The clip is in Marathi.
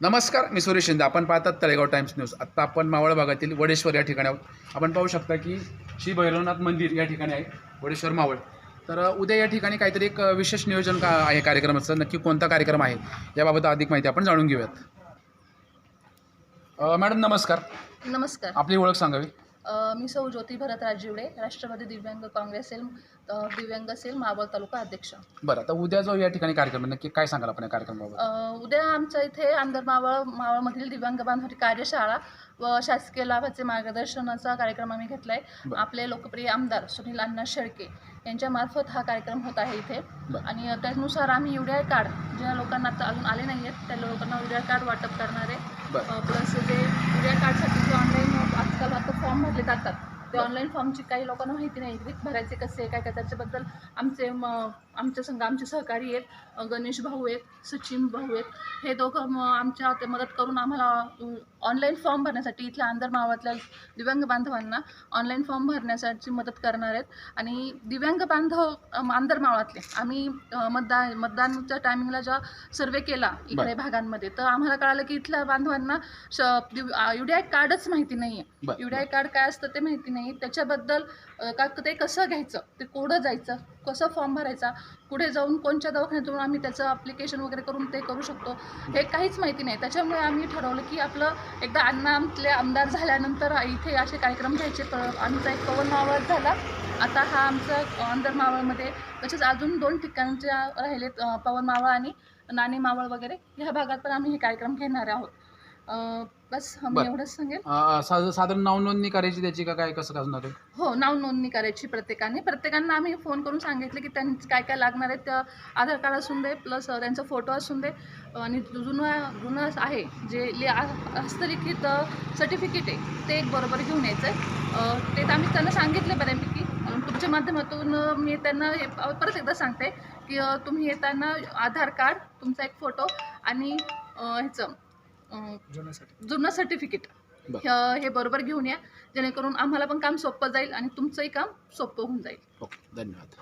नमस्कार मी सुरेश शिंदे. आपण पाहतात तळेगाव टाइम्स न्यूज. आत्ता आपण मावळ भागातील वडेश्वर या ठिकाणी आहोत. आपण पाहू शकता की श्री भैरवनाथ मंदिर या ठिकाणी आहे वडेश्वर मावळ. तर उद्या या ठिकाणी काहीतरी एक विशेष नियोजन का आहे कार्यक्रमाचं? नक्की कोणता कार्यक्रम आहे? याबाबत अधिक माहिती आपण जाणून घेऊयात. मॅडम नमस्कार. नमस्कार. आपली ओळख सांगावी. मी सौ ज्योती भरत राजीवडे राष्ट्रवादी दिव्यांग काँग्रेस सेल दिव्यांग सेल मावळ तालुका अध्यक्ष. बरं आता उद्या जो या ठिकाणी कार्यक्रम आहे नक्की काय सांगाल आपण या कार्यक्रमाबाबत? अ, उद्या आमच्या इथे आमदार मावळ मावळमधील दिव्यांग बांधवाची कार्यशाळा व शासकीय लाभाचे मार्गदर्शनाचा कार्यक्रम आम्ही घेतला आहे बरं. आपले लोकप्रिय आमदार सुनील अण्णा शेळके यांच्यामार्फत हा कार्यक्रम होत आहे इथे. बरं. आणि त्यानुसार आम्ही युडिआय कार्ड ज्या लोकांना आता अजून आले नाही आहेत त्या लोकांना युडिआय कार्ड वाटप करणार आहे. बरं. प्लस जे युरिया कार्डसाठी जे ऑनलाईन आजकाल आता फॉर्म जातात ते ऑनलाईन फॉर्मची काही लोकांना माहिती नाही. की भरायचे कसे काय काय त्याच्याबद्दल आमचे म आमच्या संघ आमचे सहकारी आहेत गणेश भाऊ आहेत सचिन भाऊ आहेत हे दोघं म आमच्या ते मदत करून आम्हाला ऑनलाईन फॉर्म भरण्यासाठी इथल्या आंदर मावातल्या दिव्यांग बांधवांना ऑनलाईन फॉर्म भरण्यासाठी मदत करणार आहेत. आणि दिव्यांग बांधव अम, आंदर मावळातले आम्ही मतदान मतदानच्या टायमिंगला जेव्हा सर्वे केला इकडे. भागांमध्ये तर आम्हाला कळालं की इथल्या बांधवांना युडिआय कार्डच माहिती नाही आहे युडिआय कार्ड काय असतं ते माहिती नाही. त्याच्याबद्दल का ते कसं घ्यायचं? ते कुठं जायचं? कसं फॉर्म भरायचा? पुढे जाऊन कोणत्या दवाखान्यातून आम्ही त्याचं अप्लिकेशन वगैरे करून ते करू शकतो हे काहीच माहिती नाही. त्याच्यामुळे आम्ही ठरवलं की आपलं एकदा अण्णा आमचे आमदार झाल्यानंतर इथे असे कार्यक्रम घ्यायचे. तर आमचा एक पवन मावळ झाला. आता हा आमचा अंदर मावळमध्ये तसेच अजून दोन ठिकाणच्या राहिलेत पवन मावळ आणि नाणे मावळ वगैरे. ह्या भागात पण आम्ही हे कार्यक्रम घेणार आहोत. बस मी बरं. एवढंच सांगेन. अ, सा- साधारण नाव नोंदणी करायची त्याची का काय कसं करणार आहे? हो नाव नोंदणी करायची प्रत्येकाने. प्रत्येकांना आम्ही फोन करून सांगितले की त्यांचं काय काय लागणार आहे. त्या आधार कार्ड असून दे प्लस त्यांचा फोटो असून दे. आणि जुनं जुनं आहे जे लि आ- हस्तलिखित सर्टिफिकेट आहे ते एक बरोबर घेऊन यायचं आहे ते तर आम्ही त्यांना सांगितले बऱ्यापैकी. अं, तुमच्या माध्यमातून अं, मी त्यांना हे प- परत एकदा सांगते की अं, तुम्ही येताना आधार कार्ड तुमचा एक फोटो आणि अं, ह्याचं जुनं सर्टिफिकेट. हे बरोबर घेऊन या जेणेकरून आम्हाला पण काम सोपं जाईल आणि तुमचंही काम सोपं होऊन जाईल. ओके धन्यवाद.